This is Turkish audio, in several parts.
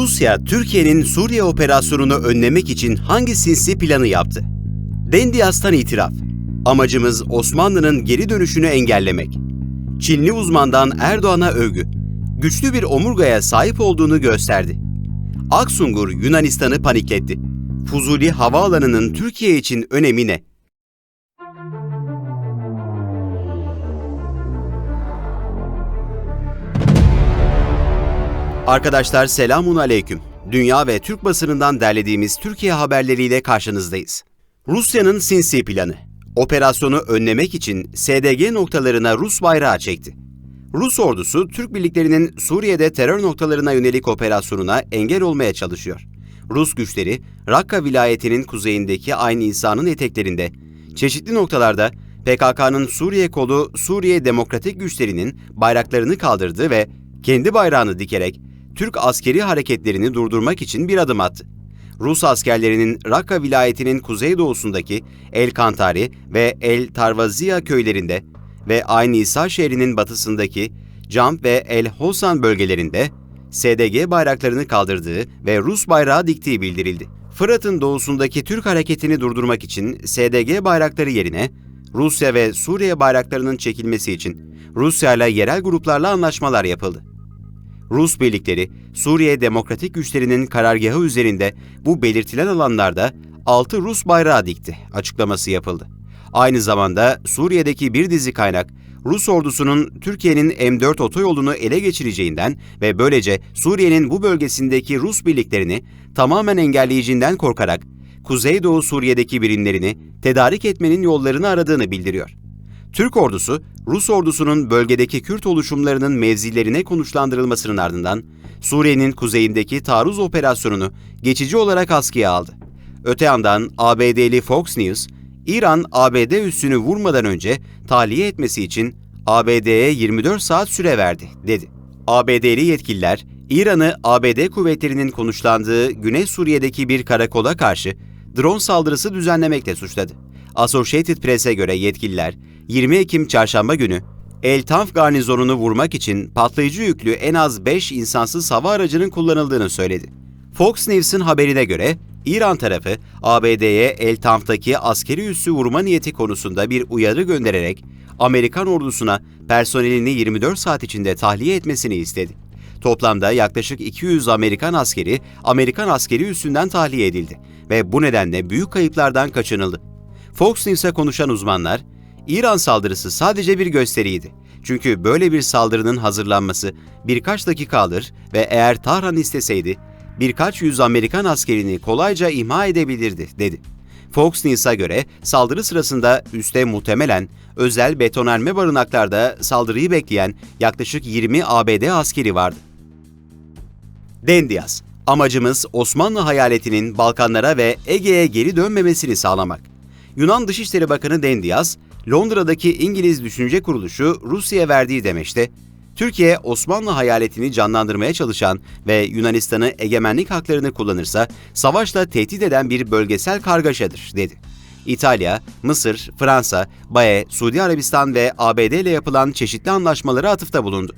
Rusya, Türkiye'nin Suriye operasyonunu önlemek için hangi sinsi planı yaptı? Dendiyas'tan itiraf. Amacımız Osmanlı'nın geri dönüşünü engellemek. Çinli uzmandan Erdoğan'a övgü. Güçlü bir omurgaya sahip olduğunu gösterdi. Aksungur Yunanistan'ı panikletti. Fuzuli Havaalanı'nın Türkiye için önemi ne? Arkadaşlar selamun aleyküm. Dünya ve Türk basınından derlediğimiz Türkiye haberleriyle karşınızdayız. Rusya'nın sinsi planı. Operasyonu önlemek için SDG noktalarına Rus bayrağı çekti. Rus ordusu Türk birliklerinin Suriye'de terör noktalarına yönelik operasyonuna engel olmaya çalışıyor. Rus güçleri Rakka vilayetinin kuzeyindeki aynı insanın eteklerinde çeşitli noktalarda PKK'nın Suriye kolu Suriye Demokratik Güçleri'nin bayraklarını kaldırdı ve kendi bayrağını dikerek Türk askeri hareketlerini durdurmak için bir adım attı. Rus askerlerinin Rakka vilayetinin kuzeydoğusundaki El Kantari ve El Tarvaziya köylerinde ve Aynı İsa şehrinin batısındaki Camp ve El Hosan bölgelerinde SDG bayraklarını kaldırdığı ve Rus bayrağı diktiği bildirildi. Fırat'ın doğusundaki Türk hareketini durdurmak için SDG bayrakları yerine Rusya ve Suriye bayraklarının çekilmesi için Rusya ile yerel gruplarla anlaşmalar yapıldı. Rus birlikleri Suriye Demokratik Güçlerinin karargahı üzerinde bu belirtilen alanlarda 6 Rus bayrağı dikti açıklaması yapıldı. Aynı zamanda Suriye'deki bir dizi kaynak Rus ordusunun Türkiye'nin M4 otoyolunu ele geçireceğinden ve böylece Suriye'nin bu bölgesindeki Rus birliklerini tamamen engelleyeceğinden korkarak Kuzeydoğu Suriye'deki birimlerini tedarik etmenin yollarını aradığını bildiriyor. Türk ordusu, Rus ordusunun bölgedeki Kürt oluşumlarının mevzilerine konuşlandırılmasının ardından Suriye'nin kuzeyindeki taarruz operasyonunu geçici olarak askıya aldı. Öte yandan ABD'li Fox News, İran ABD üssünü vurmadan önce tahliye etmesi için ABD'ye 24 saat süre verdi, dedi. ABD'li yetkililer, İran'ı ABD kuvvetlerinin konuşlandığı Güney Suriye'deki bir karakola karşı drone saldırısı düzenlemekle suçladı. Associated Press'e göre yetkililer, 20 Ekim çarşamba günü El Tanf garnizonunu vurmak için patlayıcı yüklü en az 5 insansız hava aracının kullanıldığını söyledi. Fox News'ın haberine göre İran tarafı ABD'ye El Tanf'taki askeri üssü vurma niyeti konusunda bir uyarı göndererek Amerikan ordusuna personelini 24 saat içinde tahliye etmesini istedi. Toplamda yaklaşık 200 Amerikan askeri Amerikan askeri üssünden tahliye edildi ve bu nedenle büyük kayıplardan kaçınıldı. Fox News'a konuşan uzmanlar, İran saldırısı sadece bir gösteriydi. Çünkü böyle bir saldırının hazırlanması birkaç dakika alır ve eğer Tahran isteseydi birkaç yüz Amerikan askerini kolayca imha edebilirdi, dedi. Fox News'a göre saldırı sırasında üste muhtemelen özel betonarme barınaklarda saldırıyı bekleyen yaklaşık 20 ABD askeri vardı. Dendiyas, amacımız Osmanlı hayaletinin Balkanlara ve Ege'ye geri dönmemesini sağlamak. Yunan Dışişleri Bakanı Dendiyas, Londra'daki İngiliz Düşünce Kuruluşu Rusya'ya verdiği demeçte, Türkiye, Osmanlı hayaletini canlandırmaya çalışan ve Yunanistan'ı egemenlik haklarını kullanırsa savaşla tehdit eden bir bölgesel kargaşadır, dedi. İtalya, Mısır, Fransa, BAE, Suudi Arabistan ve ABD ile yapılan çeşitli anlaşmalara atıfta bulundu.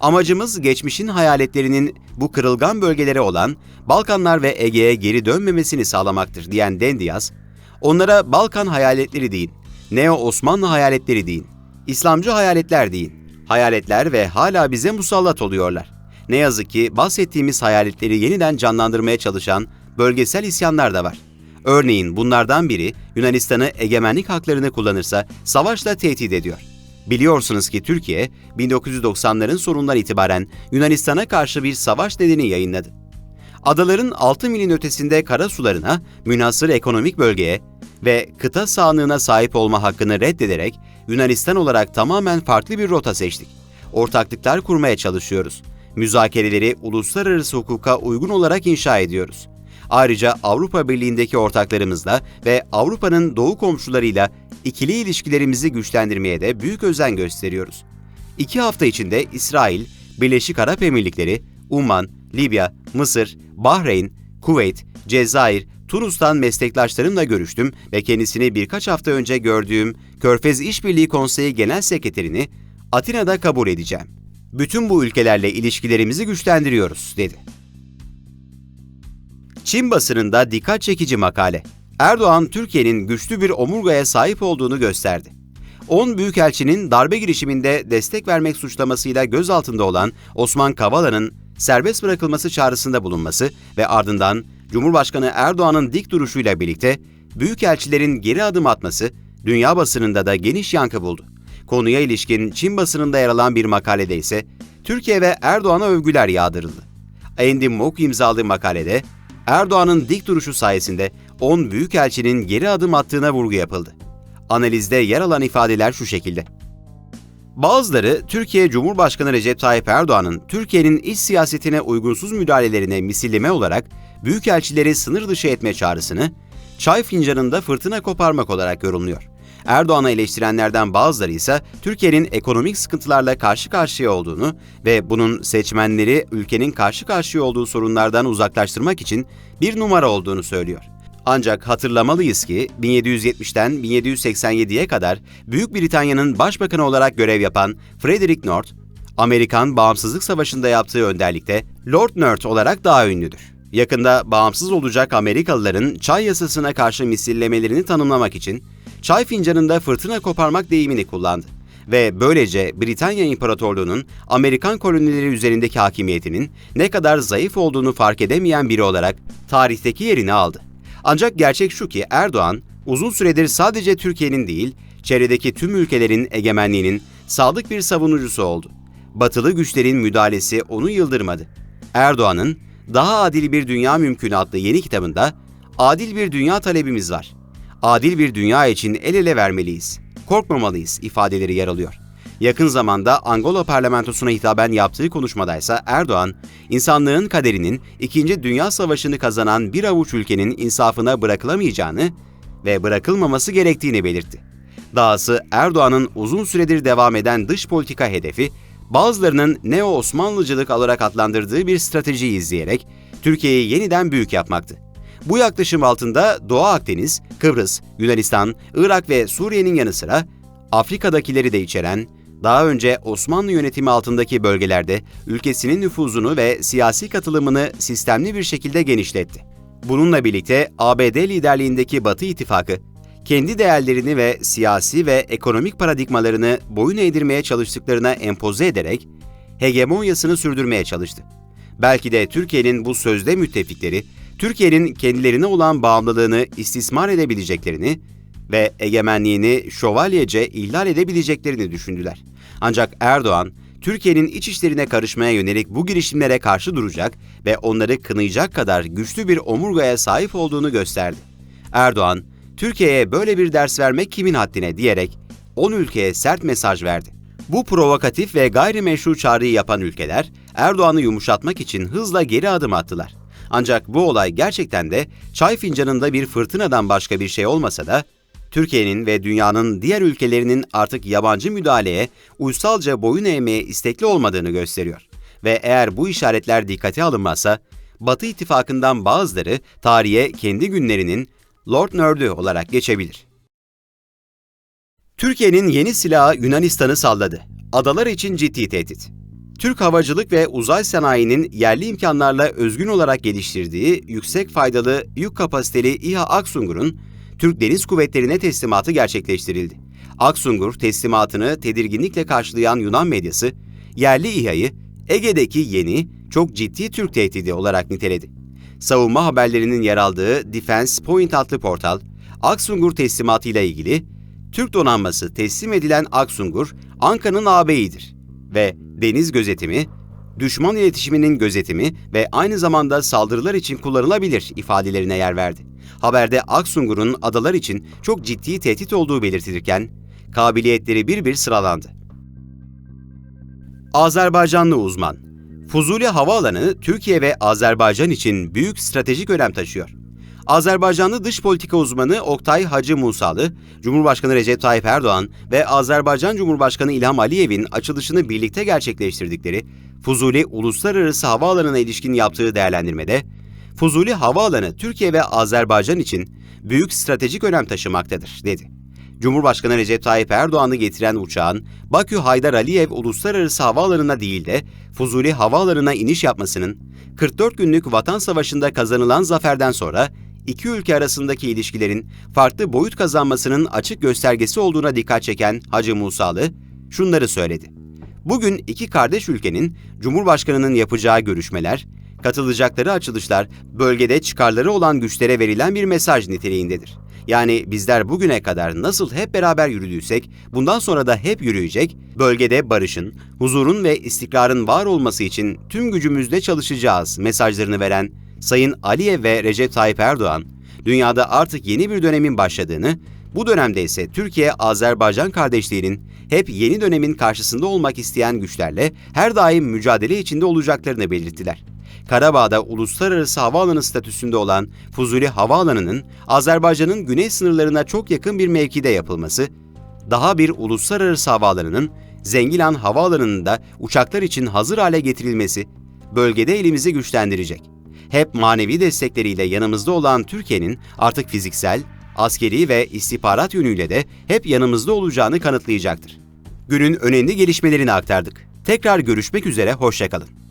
Amacımız geçmişin hayaletlerinin bu kırılgan bölgelere olan Balkanlar ve Ege'ye geri dönmemesini sağlamaktır diyen Dendiyas, onlara Balkan hayaletleri deyin, Neo Osmanlı hayaletleri deyin, İslamcı hayaletler deyin. Hayaletler ve hala bize musallat oluyorlar. Ne yazık ki bahsettiğimiz hayaletleri yeniden canlandırmaya çalışan bölgesel isyanlar da var. Örneğin bunlardan biri Yunanistan'ı egemenlik haklarını kullanırsa savaşla tehdit ediyor. Biliyorsunuz ki Türkiye 1990'ların sonundan itibaren Yunanistan'a karşı bir savaş nedeni yayınladı. Adaların 6 milin ötesinde kara sularına, münhasır ekonomik bölgeye ve kıta sahanlığına sahip olma hakkını reddederek Yunanistan olarak tamamen farklı bir rota seçtik. Ortaklıklar kurmaya çalışıyoruz. Müzakereleri uluslararası hukuka uygun olarak inşa ediyoruz. Ayrıca Avrupa Birliği'ndeki ortaklarımızla ve Avrupa'nın doğu komşularıyla ikili ilişkilerimizi güçlendirmeye de büyük özen gösteriyoruz. İki hafta içinde İsrail, Birleşik Arap Emirlikleri, Umman, Libya, Mısır, Bahreyn, Kuveyt, Cezayir, Tunus'tan meslektaşlarımla görüştüm ve kendisini birkaç hafta önce gördüğüm Körfez İşbirliği Konseyi Genel Sekreterini Atina'da kabul edeceğim. Bütün bu ülkelerle ilişkilerimizi güçlendiriyoruz, dedi. Çin basınında dikkat çekici makale. Erdoğan, Türkiye'nin güçlü bir omurgaya sahip olduğunu gösterdi. 10 büyükelçinin darbe girişiminde destek vermek suçlamasıyla gözaltında olan Osman Kavala'nın serbest bırakılması çağrısında bulunması ve ardından Cumhurbaşkanı Erdoğan'ın dik duruşuyla birlikte büyükelçilerin geri adım atması dünya basınında da geniş yankı buldu. Konuya ilişkin Çin basınında yer alan bir makalede ise Türkiye ve Erdoğan'a övgüler yağdırıldı. Andy Mock imzalı makalede Erdoğan'ın dik duruşu sayesinde 10 büyükelçinin geri adım attığına vurgu yapıldı. Analizde yer alan ifadeler şu şekilde. Bazıları Türkiye Cumhurbaşkanı Recep Tayyip Erdoğan'ın Türkiye'nin iç siyasetine uygunsuz müdahalelerine misilleme olarak büyükelçileri sınır dışı etme çağrısını çay fincanında fırtına koparmak olarak yorumluyor. Erdoğan'ı eleştirenlerden bazıları ise Türkiye'nin ekonomik sıkıntılarla karşı karşıya olduğunu ve bunun seçmenleri ülkenin karşı karşıya olduğu sorunlardan uzaklaştırmak için bir numara olduğunu söylüyor. Ancak hatırlamalıyız ki 1770'ten 1787'ye kadar Büyük Britanya'nın başbakanı olarak görev yapan Frederick North, Amerikan Bağımsızlık Savaşı'nda yaptığı önderlikte Lord North olarak daha ünlüdür. Yakında bağımsız olacak Amerikalıların çay yasasına karşı misillemelerini tanımlamak için çay fincanında fırtına koparmak deyimini kullandı ve böylece Britanya İmparatorluğu'nun Amerikan kolonileri üzerindeki hakimiyetinin ne kadar zayıf olduğunu fark edemeyen biri olarak tarihteki yerini aldı. Ancak gerçek şu ki Erdoğan uzun süredir sadece Türkiye'nin değil, çevredeki tüm ülkelerin egemenliğinin sadık bir savunucusu oldu. Batılı güçlerin müdahalesi onu yıldırmadı. Erdoğan'ın Daha Adil Bir Dünya Mümkün adlı yeni kitabında adil bir dünya talebimiz var. Adil bir dünya için el ele vermeliyiz. Korkmamalıyız ifadeleri yer alıyor. Yakın zamanda Angola parlamentosuna hitaben yaptığı konuşmadaysa Erdoğan, insanlığın kaderinin İkinci Dünya Savaşı'nı kazanan bir avuç ülkenin insafına bırakılamayacağını ve bırakılmaması gerektiğini belirtti. Dahası Erdoğan'ın uzun süredir devam eden dış politika hedefi, bazılarının neo-Osmanlıcılık olarak adlandırdığı bir strateji izleyerek Türkiye'yi yeniden büyük yapmaktı. Bu yaklaşım altında Doğu Akdeniz, Kıbrıs, Yunanistan, Irak ve Suriye'nin yanı sıra Afrika'dakileri de içeren daha önce Osmanlı yönetimi altındaki bölgelerde ülkesinin nüfuzunu ve siyasi katılımını sistemli bir şekilde genişletti. Bununla birlikte ABD liderliğindeki Batı İttifakı, kendi değerlerini ve siyasi ve ekonomik paradigmalarını boyun eğdirmeye çalıştıklarına empoze ederek hegemonyasını sürdürmeye çalıştı. Belki de Türkiye'nin bu sözde müttefikleri, Türkiye'nin kendilerine olan bağımlılığını istismar edebileceklerini ve egemenliğini şövalyece ihlal edebileceklerini düşündüler. Ancak Erdoğan, Türkiye'nin iç işlerine karışmaya yönelik bu girişimlere karşı duracak ve onları kınayacak kadar güçlü bir omurgaya sahip olduğunu gösterdi. Erdoğan, Türkiye'ye böyle bir ders vermek kimin haddine diyerek 10 ülkeye sert mesaj verdi. Bu provokatif ve gayrimeşru çağrıyı yapan ülkeler Erdoğan'ı yumuşatmak için hızla geri adım attılar. Ancak bu olay gerçekten de çay fincanında bir fırtınadan başka bir şey olmasa da Türkiye'nin ve dünyanın diğer ülkelerinin artık yabancı müdahaleye uysalca boyun eğmeye istekli olmadığını gösteriyor. Ve eğer bu işaretler dikkate alınmazsa, Batı ittifakından bazıları tarihe kendi günlerinin Lord Nerd'ü olarak geçebilir. Türkiye'nin yeni silahı Yunanistan'ı salladı. Adalar için ciddi tehdit. Türk havacılık ve uzay sanayinin yerli imkanlarla özgün olarak geliştirdiği yüksek faydalı yük kapasiteli İHA Aksungur'un Türk Deniz Kuvvetleri'ne teslimatı gerçekleştirildi. Aksungur teslimatını tedirginlikle karşılayan Yunan medyası, yerli İHA'yı Ege'deki yeni, çok ciddi Türk tehdidi olarak niteledi. Savunma haberlerinin yer aldığı Defense Point adlı portal, Aksungur teslimatı ile ilgili, Türk donanması teslim edilen Aksungur, Anka'nın ağabeyidir ve deniz gözetimi, düşman iletişiminin gözetimi ve aynı zamanda saldırılar için kullanılabilir ifadelerine yer verdi. Haberde Aksungur'un adalar için çok ciddi tehdit olduğu belirtilirken, kabiliyetleri bir bir sıralandı. Azerbaycanlı uzman Fuzuli Havaalanı Türkiye ve Azerbaycan için büyük stratejik önem taşıyor. Azerbaycanlı dış politika uzmanı Oktay Hacı Musalı, Cumhurbaşkanı Recep Tayyip Erdoğan ve Azerbaycan Cumhurbaşkanı İlham Aliyev'in açılışını birlikte gerçekleştirdikleri Fuzuli Uluslararası Havaalanı'na ilişkin yaptığı değerlendirmede, Fuzuli Havaalanı Türkiye ve Azerbaycan için büyük stratejik önem taşımaktadır, dedi. Cumhurbaşkanı Recep Tayyip Erdoğan'ı getiren uçağın Bakü Haydar Aliyev Uluslararası Havaalanı'na değil de Fuzuli Havaalanı'na iniş yapmasının 44 günlük Vatan Savaşı'nda kazanılan zaferden sonra iki ülke arasındaki ilişkilerin farklı boyut kazanmasının açık göstergesi olduğuna dikkat çeken Hacı Musalı şunları söyledi. Bugün iki kardeş ülkenin Cumhurbaşkanı'nın yapacağı görüşmeler, katılacakları açılışlar bölgede çıkarları olan güçlere verilen bir mesaj niteliğindedir. Yani bizler bugüne kadar nasıl hep beraber yürüdüysek, bundan sonra da hep yürüyecek, bölgede barışın, huzurun ve istikrarın var olması için tüm gücümüzle çalışacağız mesajlarını veren Sayın Aliyev ve Recep Tayyip Erdoğan, dünyada artık yeni bir dönemin başladığını, bu dönemde ise Türkiye-Azerbaycan kardeşliğinin hep yeni dönemin karşısında olmak isteyen güçlerle her daim mücadele içinde olacaklarını belirttiler. Karabağ'da uluslararası havaalanı statüsünde olan Fuzuli Havaalanı'nın Azerbaycan'ın güney sınırlarına çok yakın bir mevkide yapılması, daha bir uluslararası havaalanının Zengilan Havaalanı'nda uçaklar için hazır hale getirilmesi bölgede elimizi güçlendirecek. Hep manevi destekleriyle yanımızda olan Türkiye'nin artık fiziksel, askeri ve istihbarat yönüyle de hep yanımızda olacağını kanıtlayacaktır. Günün önemli gelişmelerini aktardık. Tekrar görüşmek üzere, hoşçakalın.